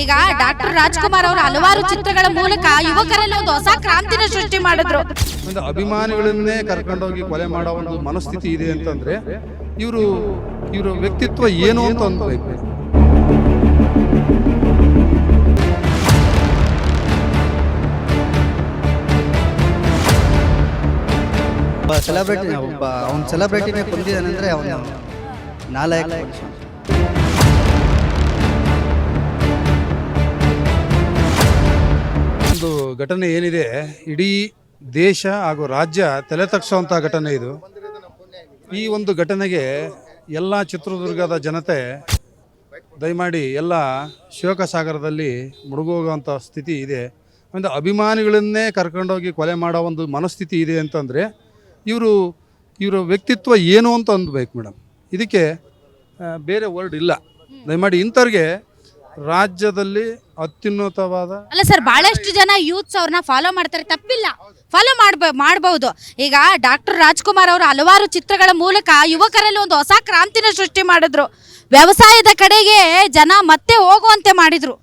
ಈಗ ಡಾಕ್ಟರ್ ರಾಜ್ಕುಮಾರ್ ಅವರು ಹಲವಾರು ಚಿತ್ರಗಳ ಮೂಲಕ ಯುವಕರಲ್ಲಿ ಒಂದು ಹೊಸ ಕ್ರಾಂತಿನ ಸೃಷ್ಟಿ ಮಾಡಿದ್ರು. ಒಂದು ಅಭಿಮಾನಿಗಳನ್ನೇ ಕರ್ಕೊಂಡೋಗಿ ಕೊಲೆ ಮಾಡೋ ಒಂದು ಮನಸ್ಥಿತಿ ಇದೆ ಅಂತಂದ್ರೆ ಇವರು ಇವರ ವ್ಯಕ್ತಿತ್ವ ಏನು ಅಂತ ಅನ್ಬೇಕು ಒಬ್ಬ ಸೆಲೆಬ್ರಿಟಿ ಒಬ್ಬ ಅವ್ನ ಸೆಲೆಬ್ರಿಟಿನೇ ಕೊಂದಿದ್ದಾನೆ ಅಂದರೆ ಅವನು ನಾಲಾಯಕ ಒಂದು ಘಟನೆ ಏನಿದೆ, ಇಡೀ ದೇಶ ಹಾಗೂ ರಾಜ್ಯ ತಲೆ ತಗ್ಸುವಂಥ ಘಟನೆ ಇದು. ಈ ಒಂದು ಘಟನೆಗೆ ಎಲ್ಲ ಚಿತ್ರದುರ್ಗದ ಜನತೆ ದಯಮಾಡಿ ಎಲ್ಲ ಶಿವಕ ಸಾಗರದಲ್ಲಿ ಮುಳುಗೋಗುವಂಥ ಸ್ಥಿತಿ ಇದೆ. ಒಂದು ಅಭಿಮಾನಿಗಳನ್ನೇ ಕರ್ಕೊಂಡೋಗಿ ಕೊಲೆ ಮಾಡೋ ಒಂದು ಮನಸ್ಥಿತಿ ಇದೆ ಅಂತಂದರೆ, ಇವರು, ಇವರ ವ್ಯಕ್ತಿತ್ವ ಏನು ಅಂತ ಅಂದ್ಬೇಕು ಮೇಡಮ್. ಇದಕ್ಕೆ ಬೇರೆ ವರ್ಡ್ ಇಲ್ಲ. ದಯಮಾಡಿ ಇಂಥವ್ರಿಗೆ ರಾಜ್ಯದಲ್ಲಿ ಅತ್ಯುನ್ನತವಾದ ಅಲ್ಲ ಸರ್ ಬಹಳಷ್ಟು ಜನ ಯೂತ್ಸ್ ಅವ್ರನ್ನ ಫಾಲೋ ಮಾಡ್ತಾರೆ, ತಪ್ಪಿಲ್ಲ. ಫಾಲೋ ಮಾಡ್ಬ ಮಾಡಬಹುದು ಈಗ ಡಾಕ್ಟರ್ ರಾಜ್ಕುಮಾರ್ ಅವರು ಹಲವಾರು ಚಿತ್ರಗಳ ಮೂಲಕ ಯುವಕರಲ್ಲಿ ಒಂದು ಹೊಸ ಕ್ರಾಂತಿನ ಸೃಷ್ಟಿ ಮಾಡಿದ್ರು. ವ್ಯವಸಾಯದ ಕಡೆಗೆ ಜನ ಮತ್ತೆ ಹೋಗುವಂತೆ ಮಾಡಿದ್ರು.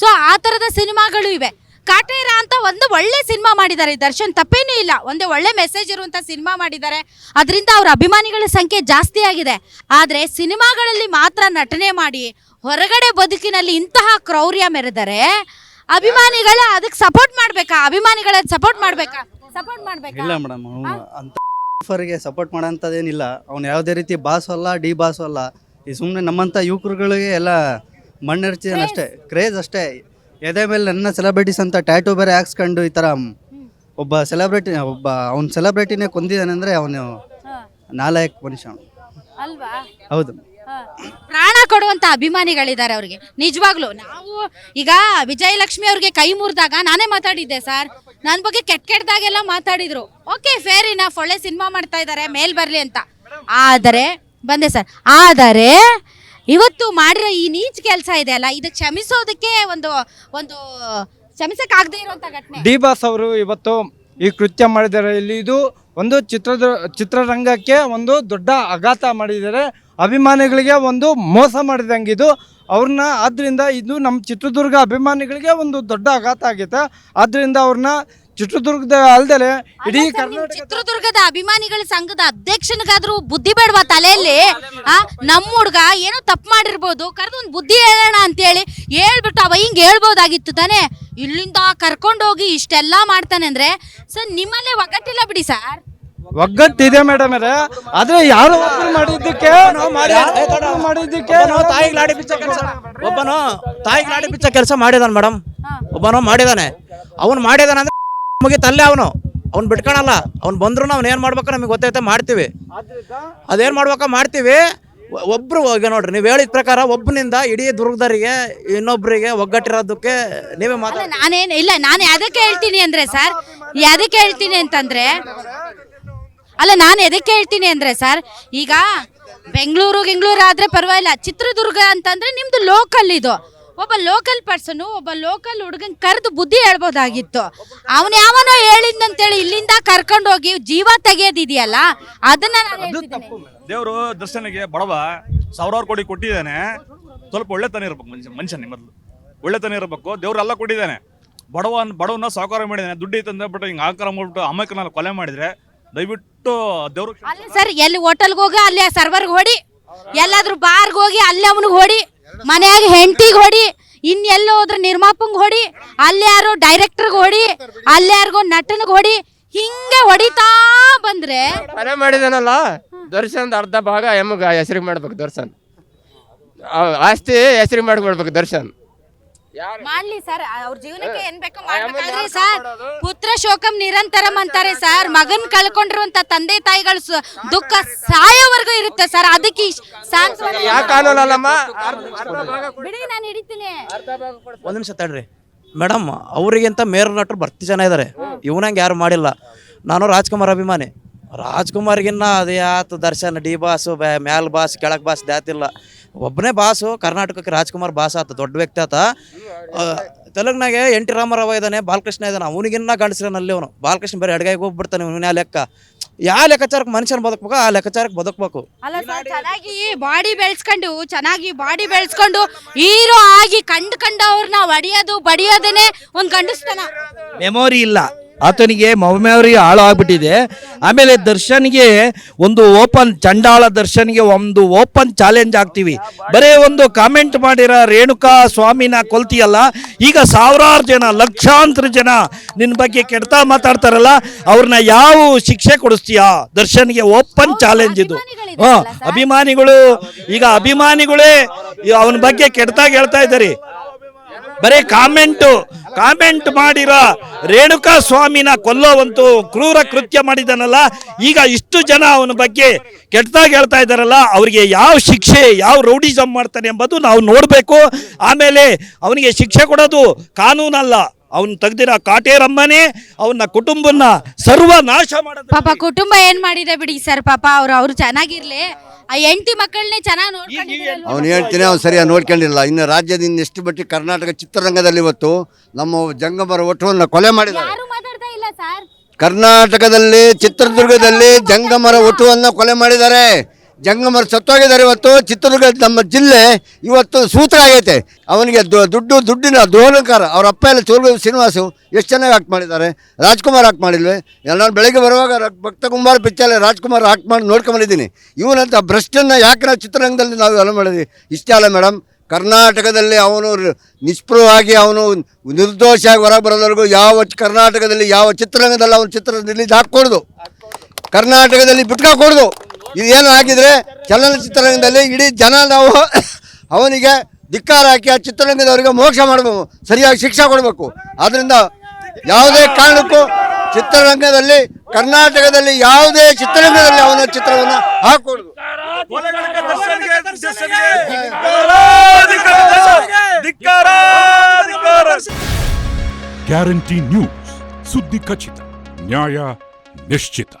ಸೊ ಆ ಥರದ ಸಿನಿಮಾಗಳು ಇವೆ. ಕಾಟೇರ ಅಂತ ಒಂದು ಒಳ್ಳೆ ಸಿನಿಮಾ ಮಾಡಿದ್ದಾರೆ. ದರ್ಶನ್ ತಪ್ಪೇನೂ ಇಲ್ಲ. ಒಂದೇ ಒಳ್ಳೆ ಮೆಸೇಜ್ ಇರುವಂತ ಸಿನಿಮಾ ಮಾಡಿದ್ದಾರೆ. ಅದರಿಂದ ಅವ್ರ ಅಭಿಮಾನಿಗಳ ಸಂಖ್ಯೆ ಜಾಸ್ತಿ ಆಗಿದೆ. ಆದರೆ ಸಿನಿಮಾಗಳಲ್ಲಿ ಮಾತ್ರ ನಟನೆ ಮಾಡಿ ಹೊರಗಡೆ ಬದುಕಿನಲ್ಲಿ ಇಂತಹ ಕ್ರೌರ್ಯ ಮೆರೆದರೆ ಅಭಿಮಾನಿಗಳ ಅದಕ್ಕೆ ಸಪೋರ್ಟ್ ಮಾಡ್ಬೇಕಾ? ಅಭಿಮಾನಿಗಳ ಸಪೋರ್ಟ್ ಮಾಡ್ಬೇಕಾ? ಸಪೋರ್ಟ್ ಮಾಡ್ಬೇಕಾ? ಇಲ್ಲ ಮೇಡಮ್ ಅಂತ ಫರ್ಗೆ ಸಪೋರ್ಟ್ ಮಾಡೋಂಥದ್ದೇನಿಲ್ಲ ಅವ್ನು ಯಾವುದೇ ರೀತಿ ಬಾಸ್ ಅಲ್ಲ ಡಿ ಬಾಸ್ ಅಲ್ಲ ಈ ಸುಮ್ಮನೆ ನಮ್ಮಂಥ ಯುವಕರುಗಳಿಗೆ ಎಲ್ಲ ಮಣ್ಣೆರ್ಚಿದಾನೆ ಅಷ್ಟೇ ಕ್ರೇಜ್ ಅಷ್ಟೇ. ಎದೆ ಮೇಲೆ ನನ್ನ ಸೆಲೆಬ್ರಿಟೀಸ್ ಅಂತ ಟ್ಯಾಟೂ ಬೇರೆ ಹಾಕ್ಸ್ಕೊಂಡು ಈ ಥರ ಒಬ್ಬ ಸೆಲೆಬ್ರಿಟಿ ಒಬ್ಬ ಅವ್ನ ಸೆಲೆಬ್ರಿಟಿನೇ ಕೊಂದಿದ್ದಾನೆ ಅಂದರೆ ಅವನು ನಾಲಾಯಕ ಮನುಷ್ಯ ಅವ್ನು. ಅಲ್ವಾ? ಹೌದು. ಪ್ರಾಣ ಕೊಡುವಂತ ಅಭಿಮಾನಿಗಳಿದ್ದಾರೆ ಅವ್ರಿಗೆ. ನಿಜವಾಗ್ಲು ನಾವು ಈಗ ವಿಜಯಲಕ್ಷ್ಮಿ ಅವ್ರಿಗೆ ಕೈ ಮುರಿದಾಗ ನಾನೇ ಮಾತಾಡಿದ್ದೆ ಸರ್. ನನ್ನ ಬಗ್ಗೆ ಕೆಟ್ಟ ಕೆಟ್ಟದಾಗೆಲ್ಲ ಮಾತಾಡಿದ್ರು. ಓಕೆ ಫೇರ್ ಇನಫ್ ಒಳ್ಳೆ ಸಿನಿಮಾ ಮಾಡ್ತಾ ಇದ್ದಾರೆ ಮೇಲ್ ಬರ್ಲಿ ಅಂತ. ಆದರೆ ಬಂದೆ ಸರ್. ಆದರೆ ಇವತ್ತು ಮಾಡಿರೋ ಈ ನೀಚ್ ಕೆಲಸ ಇದೆ ಅಲ್ಲ ಇದು ಕ್ಷಮಿಸೋದಕ್ಕೆ ಒಂದು ಒಂದು ಕ್ಷಮಿಸಕ್ಕಾಗದೇ ಇರುವಂತ ಘಟನೆ. ಡಿ ಬಾಸ್ ಅವರು ಇವತ್ತು ಈ ಕೃತ್ಯ ಮಾಡಿದರೆ ಇಲ್ಲಿ ಇದು ಒಂದು ಚಿತ್ರದ ಚಿತ್ರರಂಗಕ್ಕೆ ಒಂದು ದೊಡ್ಡ ಆಘಾತ ಮಾಡಿದ್ದಾರೆ. ಅಭಿಮಾನಿಗಳಿಗೆ ಒಂದು ಮೋಸ ಮಾಡಿದಂಗೆ ಇದು. ಅವ್ರನ್ನ ಆದ್ರಿಂದ ಇದು ನಮ್ಮ ಚಿತ್ರದುರ್ಗ ಅಭಿಮಾನಿಗಳಿಗೆ ಒಂದು ದೊಡ್ಡ ಆಘಾತ ಆಗೈತೆ. ಆದ್ದರಿಂದ ಅವ್ರನ್ನ ಚಿತ್ರದುರ್ಗದ ಅಲ್ದಲೆ ಇಡೀ ಕರ್ನಾಟಕ ಚಿತ್ರದುರ್ಗದ ಅಭಿಮಾನಿಗಳ ಸಂಘದ ಅಧ್ಯಕ್ಷನಿಗಾದ್ರೂ ಬುದ್ಧಿ ಬೇಡವಾ ತಲೆಯಲ್ಲಿ ಆ ನಮ್ಮ ಹುಡುಗ ಏನೋ ತಪ್ಪು ಮಾಡಿರ್ಬೋದು ಕರೆದು ಒಂದು ಬುದ್ಧಿ ಹೇಳೋಣ ಅಂತೇಳಿ ಹೇಳ್ಬಿಟ್ಟು ಅವ ಹಿಂಗೆ ಹೇಳ್ಬೋದಾಗಿತ್ತು ತಾನೇ. ಇಲ್ಲಿಂದ ಕರ್ಕೊಂಡೋಗಿ ಇಷ್ಟೆಲ್ಲ ಮಾಡ್ತಾನೆ ಅಂದ್ರೆ ಸರ್ ನಿಮ್ಮಲ್ಲೇ ಒಗ್ಗಟ್ಟಿಲ್ಲ ಬಿಡಿ ಸರ್. ಒಗ್ಗಟ್ಟಿದೆ ಮೇಡಮ್ ಆದ್ರೆ ಯಾರು ಒಬ್ರು ಮಾಡಿದ್ದಕ್ಕೆ ಮಾಡಿದ್ದಕ್ಕೆ ಒಬ್ಬನು ತಾಯಿಗೆ ಲಾಡಿ ಬಿಚ್ಚ ಕೆಲಸ ಒಬ್ಬನು ತಾಯಿಗೆ ಲಾಡಿ ಬಿಚ್ಚ ಕೆಲಸ ಮಾಡಿದಾನೆ ಮೇಡಮ್ ಒಬ್ಬನು ಮಾಡಿದಾನೆ. ಅವನು ಮಾಡಿದಾನೆ ಅಂದ್ರೆ ಮುಗಿತಲ್ಲೇ ಅವನು. ಅವ್ನು ಬಿಟ್ಕೊಳಲ್ಲ. ಅವ್ನು ಬಂದ್ರು ಅವ್ನು ಏನು ಮಾಡ್ಬೇಕು ನಮಗೆ ಗೊತ್ತೈತೆ ಮಾಡ್ತೀವಿ. ಅದೇನು ಮಾಡ್ಬೇಕ ಮಾಡ್ತೀವಿ. ಒಬ್ಬರು ಒಬ್ರು ಈಗ ನೋಡ್ರಿ ನೀವು ಹೇಳಿದ ಪ್ರಕಾರ ಒಬ್ಬನಿಂದ ಇಡೀ ದುರ್ಗದರಿಗೆ ಇನ್ನೊಬ್ಬರಿಗೆ ಒಗ್ಗಟ್ಟಿರೋದಕ್ಕೆ ನೀವೇ ಮಾತಾಡ ನಾನೇನು ನಾನೇನ್ ಇಲ್ಲ ನಾನು ಯಾವುದಕ್ಕೆ ಹೇಳ್ತೀನಿ ಅಂದರೆ ಸರ್ ಯಾವುದಕ್ಕೆ ಹೇಳ್ತೀನಿ ಅಂತಂದರೆ ಅಲ್ಲ ನಾನು ಎದಕ್ಕೆ ಹೇಳ್ತೀನಿ ಅಂದರೆ ಸರ್ ಈಗ ಬೆಂಗಳೂರು ಬೆಂಗಳೂರು ಆದರೆ ಪರವಾಗಿಲ್ಲ. ಚಿತ್ರದುರ್ಗ ಅಂತಂದರೆ ನಿಮ್ಮದು ಲೋಕಲ್ ಇದು. ಒಬ್ಬ ಲೋಕಲ್ ಪರ್ಸನ್ ಒಬ್ಬ ಲೋಕಲ್ ಹುಡುಗನ್ ಕರೆದು ಬುದ್ಧಿ ಹೇಳ್ಬೋದಾಗಿತ್ತು. ಅವನು ಯಾವನೋ ಹೇಳಿದ್ನಂತೇಳಿ ಇಲ್ಲಿಂದ ಕರ್ಕೊಂಡೋಗಿ ಜೀವ ತೆಗೆಯೋದಿದೆಯಲ್ಲ ಅದನ್ನ ನಾನು ಹೇಳ್ತಿದ್ದೀನಿ. ದೇವರು ದರ್ಶನಿಗೆ ಬಡವ ಸಾವಿರಾರು ಕೋಟಿ ಕೊಟ್ಟಿದ್ದಾನೆ. ಸ್ವಲ್ಪ ಒಳ್ಳೆತನ ಇರ್ಬೇಕು ಮನುಷ್ಯ ಮನುಷ್ಯನ ಮೊದಲು. ಒಳ್ಳೆತನ ಇರಬೇಕು. ದೇವ್ರೆಲ್ಲ ಕೊಟ್ಟಿದ್ದಾನೆ. ಬಡವ ಬಡವನ್ನ ಸಾಕಾರ ಮಾಡಿದ್ದಾನೆ. ದುಡ್ಡು ಐತೆ ಬಟ್ ಹಿಂಗೆ ಆಕಾರ ಮಾಡ್ಬಿಟ್ಟು ಅಮ್ಮಕ್ಕನ ಕೊಲೆ ಮಾಡಿದ್ರೆ ದಯವಿಟ್ಟು ದೇವ್ರು ಅಲ್ಲಿ ಸರ್ ಎಲ್ಲಿ ಹೋಟೆಲ್ಗೆ ಹೋಗಿ ಅಲ್ಲಿ ಸರ್ವರ್ಗೆ ಹೊಡಿ. ಎಲ್ಲಾದ್ರೂ ಬಾರ್ಗೆ ಹೋಗಿ ಅಲ್ಲಿ ಅವನಿಗೆ ಹೊಡಿ. ಮನ್ಯಾಗ ಹೆಂಡತಿಗೆ ಹೊಡಿ ಇನ್ ಎಲ್ಲಿ ಹೋದ್ರೆ ನಿರ್ಮಾಪಂಗ್ ಹೊಡಿ ಅಲ್ಲಿ ಯಾರು ಡೈರೆಕ್ಟರ್ಗೆ ಹೊಡಿ ಅಲ್ಲಿ ಯಾರಿಗೋ ನಟನಿಗೆ ಹೊಡಿ, ಹಿಂಗೆ ಹೊಡಿತಾ ಬಂದ್ರೆ ಮನೆ ಮಾಡಿದನಲ್ಲ ದರ್ಶನ್ ಅರ್ಧ ಭಾಗ ಎಮ್ಗ ಹೆಸರಿಗೆ ಮಾಡ್ಬೇಕು ದರ್ಶನ್. ಆಸ್ತಿ ಹೆಸರಿಗೆ ಮಾಡ್ಕೊಡ್ಬೇಕು ದರ್ಶನ್. ಮಾಡ್ಲಿ ಸರ್ ಅವ್ರ ಜೀವನಕ್ಕೆ ಏನ್ ಬೇಕೋ ಮಾಡ್ಬೇಕಾದ್ರೆ ಸರ್ ಪುತ್ರ ಶೋಕಂ ನಿರಂತರಂ ಅಂತಾರೆ ಸರ್. ಮಗನ್ ಕಳ್ಕೊಂಡಿರುವಂತ ತಂದೆ ತಾಯಿಗಳು ಸ- ದುಃಖ ಸಾಯೋವರೆಗೂ ಇರುತ್ತೆ ಸರ್. ಅದಕ್ಕೆ ಬಿಡಿ ನಾನು ಹಿಡಿತೀನಿ. ಒಂದ್ ನಿಮಿಷ ತಡ್ರಿ. ಮೇಡಮ್ ಅವರಿಗಿಂತ ಮೇರು ನಟರು ಬರ್ತಿ ಜನ ಇದ್ದಾರೆ ಇವನಂಗೆ ಯಾರು ಮಾಡಿಲ್ಲ. ನಾನು ರಾಜ್ಕುಮಾರ್ ಅಭಿಮಾನಿ. ರಾಜ್ಕುಮಾರ್ಗಿನ್ನ ಅದೇ ಆತ ದರ್ಶನ್ ಡಿ ಬಾಸ್ ಮ್ಯಾಲ್ ಬಾಸ್ ಕೆಳಗ್ ಬಾಸ್ ದ್ಯಾತಿಲ್ಲ ಒಬ್ಬನೇ ಬಾಸು ಕರ್ನಾಟಕಕ್ಕೆ ರಾಜ್ಕುಮಾರ್ ಬಾಸ್ ಆತ ದೊಡ್ಡ ವ್ಯಕ್ತಿ ಆತ. ಆ, ತೆಲುಗ್ನಾಗೆ ಎನ್ ಟಿ ರಾಮರಾವ್ ಇದ್ದಾನೆ ಬಾಲಕೃಷ್ಣ ಇದ್ದಾನೆ ಅವನಿಗಿನ್ನ ಗಂಡಸ್ರನಲ್ಲಿ ಅವನು. ಬಾಲಕೃಷ್ಣ ಬೇರೆ ಅಡ್ಗಾಯಿಗೆ ಹೋಗ್ಬಿಡ್ತಾನೆ ಇವನ ಲೆಕ್ಕ? ಯಾವ ಲೆಕ್ಕಾಚಾರಕ್ಕೆ ಮನುಷ್ಯನ ಬದುಕ್ಬೇಕು ಆ ಲೆಕ್ಕಾಚಾರಕ್ಕೆ ಬದುಕಬೇಕು. ಅಲ್ಲ ಸರ್ ಚೆನ್ನಾಗಿ ಬಾಡಿ ಬೆಳೆಸ್ಕೊಂಡು ಚೆನ್ನಾಗಿ ಬಾಡಿ ಬೆಳೆಸ್ಕೊಂಡು ಹೀರೋ ಆಗಿ ಕಂಡು ಕಂಡವ್ರನ್ನ ಒಡೆಯೋದು ಬಡಿಯೋದೇನೆ ಒಂದು ಗಂಡಸ್ತನ. ಮೆಮೊರಿ ಇಲ್ಲ. ಆತನಿಗೆ ಮೊಮ್ಮೆಯವರಿಗೆ ಹಾಳು ಆಗ್ಬಿಟ್ಟಿದೆ ಆಮೇಲೆ ದರ್ಶನ್ಗೆ ಒಂದು ಓಪನ್ ಚಂಡಾಳ ದರ್ಶನ್ಗೆ ಒಂದು ಓಪನ್ ಚಾಲೆಂಜ್ ಆಗ್ತೀವಿ. ಬರೇ ಒಂದು ಕಾಮೆಂಟ್ ಮಾಡಿರೋ ರೇಣುಕಾ ಸ್ವಾಮಿನ ಕೊಲ್ತಿಯಲ್ಲ? ಈಗ ಸಾವಿರಾರು ಜನ ಲಕ್ಷಾಂತರ ಜನ ನಿನ್ನ ಬಗ್ಗೆ ಕೆಡ್ತಾ ಮಾತಾಡ್ತಾರಲ್ಲ ಅವ್ರನ್ನ ಯಾವ ಶಿಕ್ಷೆ ಕೊಡಿಸ್ತೀಯಾ? ದರ್ಶನ್ಗೆ ಓಪನ್ ಚಾಲೆಂಜ್ ಇದು. ಹಾಂ ಅಭಿಮಾನಿಗಳು ಈಗ ಅಭಿಮಾನಿಗಳೇ ಅವನ ಬಗ್ಗೆ ಕೆಡ್ತಾಗ ಹೇಳ್ತಾ ಇದ್ದಾರೆ. ಬರೀ ಕಾಮೆಂಟು, ಕಾಮೆಂಟ್ ಮಾಡಿರೋ ರೇಣುಕಾ ಸ್ವಾಮಿನ ಕೊಲ್ಲೋವಂತು ಕ್ರೂರ ಕೃತ್ಯ ಮಾಡಿದನಲ್ಲ, ಈಗ ಇಷ್ಟು ಜನ ಅವನ ಬಗ್ಗೆ ಕೆಟ್ಟದಾಗಿ ಹೇಳ್ತಾ ಇದ್ದಾರಲ್ಲ, ಅವರಿಗೆ ಯಾವ ಶಿಕ್ಷೆ, ಯಾವ ರೌಡಿಸಮ್ ಮಾಡ್ತಾನೆ ಎಂಬುದು ನಾವು ನೋಡಬೇಕು. ಆಮೇಲೆ ಅವನಿಗೆ ಶಿಕ್ಷೆ ಕೊಡೋದು ಕಾನೂನಲ್ಲ. ಅವನು ತೆಗ್ದಿರೋ ಕಾಟೇರಮ್ಮನೇ ಅವನ ಕುಟುಂಬನ ಸರ್ವನಾಶ ಮಾಡೋದು ಪಾಪ ಕುಟುಂಬ ಏನ್ ಮಾಡಿದೆ ಬಿಡಿ ಸರ್ ಪಾಪ ಅವ್ರು ಅವ್ರು ಚೆನ್ನಾಗಿರ್ಲಿ. ಆ ಹೆಂಡತಿ ಮಕ್ಕಳನ್ನೇ ಚೆನ್ನಾಗಿ ನೋಡ್ಕೊಂಡಿದ್ದಾರೆ ಅವ್ನು ಹೇಳ್ತೀನಿ ಅವ್ನು ಸರಿಯಾಗಿ ನೋಡ್ಕೊಂಡಿಲ್ಲ ಇನ್ನು ರಾಜ್ಯದಿಂದ ಎಷ್ಟು ಬಟ್ಟಿ ಕರ್ನಾಟಕ ಚಿತ್ರರಂಗದಲ್ಲಿ ಇವತ್ತು ನಮ್ಮ ಜಂಗಮರ ಒಟ್ಟವನ್ನು ಕೊಲೆ ಮಾಡಿದ್ದಾರೆ. ಯಾರು ಮಾತಾಡ್ತಾ ಇಲ್ಲ ಸರ್? ಕರ್ನಾಟಕದಲ್ಲಿ ಚಿತ್ರದುರ್ಗದಲ್ಲಿ ಜಂಗಮರ ಒಟ್ಟುವನ್ನು ಕೊಲೆ ಮಾಡಿದ್ದಾರೆ. ಜಂಗಮರ ಸತ್ತೋಗಿದ್ದಾರೆ ಇವತ್ತು. ಚಿತ್ರದುರ್ಗ ನಮ್ಮ ಜಿಲ್ಲೆ ಇವತ್ತು ಸೂತ್ರ ಆಗೈತೆ. ಅವನಿಗೆ ದುಡ್ಡು, ದುಡ್ಡಿನ ದೋಹನಕಾರ ಅವ್ರ ಅಪ್ಪ ಎಲ್ಲ ಚೋಲ್ಗ ಶ್ರೀನಿವಾಸು ಎಷ್ಟು ಚೆನ್ನಾಗಿ ಆಕ್ಟ್ ಮಾಡಿದ್ದಾರೆ. ರಾಜ್ಕುಮಾರ್ ಆಕ್ಟ್ ಮಾಡಿಲ್ವೇ? ನಾನು ಬೆಳಗ್ಗೆ ಬರುವಾಗ ಭಕ್ತ ಕುಂಬಾರ ಪಿಚ್ಚಲ್ಲಿ ರಾಜ್ಕುಮಾರ್ ಆಕ್ಟ್ ಮಾಡಿ ನೋಡ್ಕೊಂಬಂದಿದ್ದೀನಿ ಇವನಂತ ಭ್ರಷ್ಟನ್ನು ಯಾಕೆ ನಾವು ಚಿತ್ರರಂಗದಲ್ಲಿ ನಾವು ಎಲ್ಲ ಮಾಡಿದ್ವಿ? ಇಷ್ಟೇ ಅಲ್ಲ ಮೇಡಮ್ ಕರ್ನಾಟಕದಲ್ಲಿ ಅವನು ನಿಷ್ಪ್ರವಾಗಿ ಅವನು ನಿರ್ದೋಷಿಯಾಗಿ ಹೊರಗೆ ಬರೋದವರೆಗೂ ಯಾವ ಕರ್ನಾಟಕದಲ್ಲಿ ಯಾವ ಚಿತ್ರರಂಗದಲ್ಲಿ ಅವನ ಚಿತ್ರ ರಿಲೀಸ್ ಹಾಕ್ಕೊಡ್ದು? ಕರ್ನಾಟಕದಲ್ಲಿ ಬಿಟ್ಕಾಕೊಡ್ದು ಇದೇನು ಆಗಿದ್ರೆ ಚಲನಚಿತ್ರರಂಗದಲ್ಲಿ ಇಡೀ ಜನ ನಾವು ಅವನಿಗೆ ಧಿಕ್ಕಾರ ಹಾಕಿ ಆ ಚಿತ್ರರಂಗದವರಿಗೆ ಮೋಕ್ಷ ಮಾಡಬೇಕು, ಸರಿಯಾಗಿ ಶಿಕ್ಷೆ ಕೊಡಬೇಕು. ಆದ್ದರಿಂದ ಯಾವುದೇ ಕಾರಣಕ್ಕೂ ಚಿತ್ರರಂಗದಲ್ಲಿ, ಕರ್ನಾಟಕದಲ್ಲಿ ಯಾವುದೇ ಚಿತ್ರರಂಗದಲ್ಲಿ ಅವನ ಚಿತ್ರವನ್ನು ಹಾಕೊಡುದು. ಗ್ಯಾರಂಟಿ ನ್ಯೂಸ್ ಸುದ್ದಿ ಖಚಿತ ನ್ಯಾಯ ನಿಶ್ಚಿತ